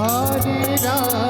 Hare Ram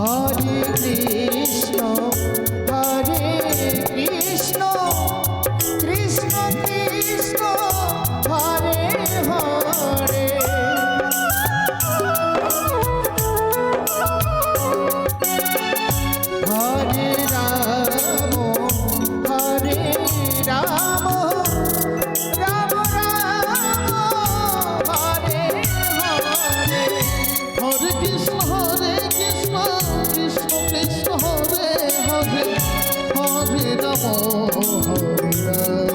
Hari Abhinav হরিরা